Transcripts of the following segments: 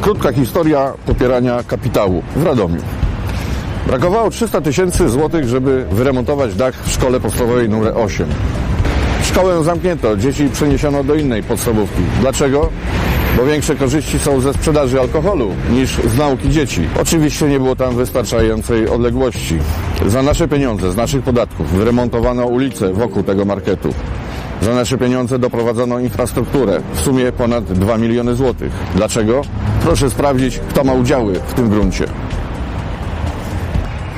Krótka historia popierania kapitału w Radomiu. Brakowało 300 tysięcy złotych, żeby wyremontować dach w szkole podstawowej nr 8. Szkołę zamknięto, dzieci przeniesiono do innej podstawówki. Dlaczego? Bo większe korzyści są ze sprzedaży alkoholu niż z nauki dzieci. Oczywiście nie było tam wystarczającej odległości. Za nasze pieniądze, z naszych podatków, wyremontowano ulice wokół tego marketu. Za nasze pieniądze doprowadzono infrastrukturę, w sumie ponad 2 miliony złotych. Dlaczego? Proszę sprawdzić, kto ma udziały w tym gruncie.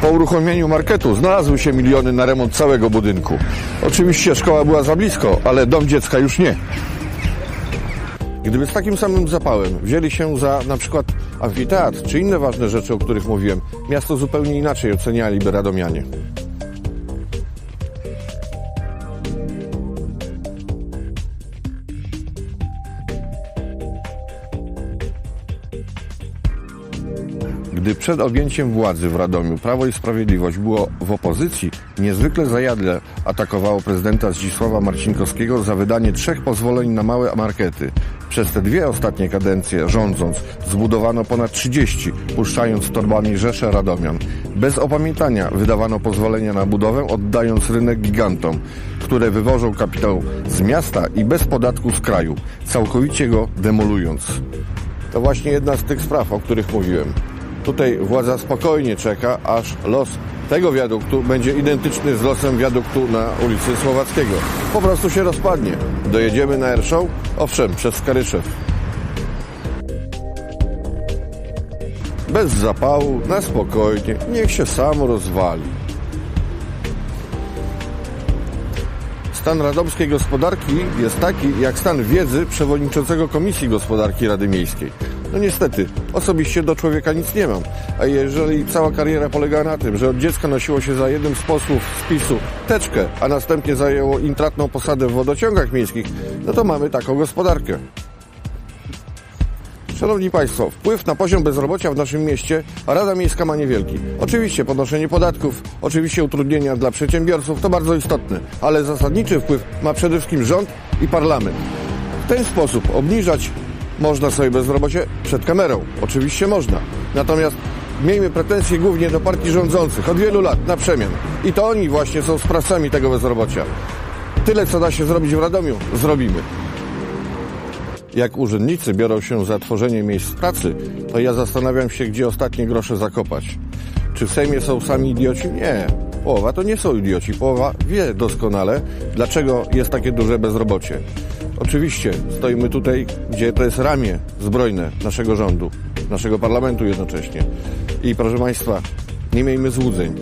Po uruchomieniu marketu znalazły się miliony na remont całego budynku. Oczywiście szkoła była za blisko, ale dom dziecka już nie. Gdyby z takim samym zapałem wzięli się za na przykład amfiteatr czy inne ważne rzeczy, o których mówiłem, miasto zupełnie inaczej ocenialiby radomianie. Gdy przed objęciem władzy w Radomiu Prawo i Sprawiedliwość było w opozycji, niezwykle zajadle atakowało prezydenta Zdzisława Marcinkowskiego za wydanie trzech pozwoleń na małe markety. Przez te dwie ostatnie kadencje rządząc zbudowano ponad 30, puszczając torbami rzesze Radomian. Bez opamiętania wydawano pozwolenia na budowę, oddając rynek gigantom, które wywożą kapitał z miasta i bez podatku z kraju, całkowicie go demolując. To właśnie jedna z tych spraw, o których mówiłem. Tutaj władza spokojnie czeka, aż los tego wiaduktu będzie identyczny z losem wiaduktu na ulicy Słowackiego. Po prostu się rozpadnie. Dojedziemy na Airshow? Owszem, przez Karyszew. Bez zapału, na spokojnie, niech się samo rozwali. Stan radomskiej gospodarki jest taki, jak stan wiedzy przewodniczącego Komisji Gospodarki Rady Miejskiej. No niestety, osobiście do człowieka nic nie mam. A jeżeli cała kariera polega na tym, że od dziecka nosiło się za jednym z posłów spisu teczkę, a następnie zajęło intratną posadę w wodociągach miejskich, no to mamy taką gospodarkę. Szanowni Państwo, wpływ na poziom bezrobocia w naszym mieście Rada Miejska ma niewielki. Oczywiście podnoszenie podatków, oczywiście utrudnienia dla przedsiębiorców to bardzo istotne, ale zasadniczy wpływ ma przede wszystkim rząd i parlament. W ten sposób obniżać można sobie bezrobocie przed kamerą. Oczywiście można. Natomiast miejmy pretensje głównie do partii rządzących od wielu lat na przemian. I to oni właśnie są sprawcami tego bezrobocia. Tyle, co da się zrobić w Radomiu, zrobimy. Jak urzędnicy biorą się za tworzenie miejsc pracy, to ja zastanawiam się, gdzie ostatnie grosze zakopać. Czy w Sejmie są sami idioci? Nie. Połowa to nie są idioci. Połowa wie doskonale, dlaczego jest takie duże bezrobocie. Oczywiście stoimy tutaj, gdzie to jest ramię zbrojne naszego rządu, naszego parlamentu jednocześnie. I proszę Państwa, nie miejmy złudzeń.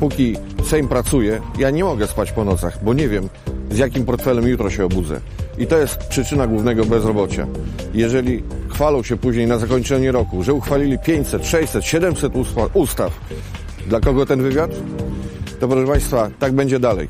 Póki Sejm pracuje, ja nie mogę spać po nocach, bo nie wiem, z jakim portfelem jutro się obudzę. I to jest przyczyna głównego bezrobocia. Jeżeli chwalą się później na zakończenie roku, że uchwalili 500, 600, 700 ustaw, dla kogo ten wywiad? To proszę Państwa, tak będzie dalej.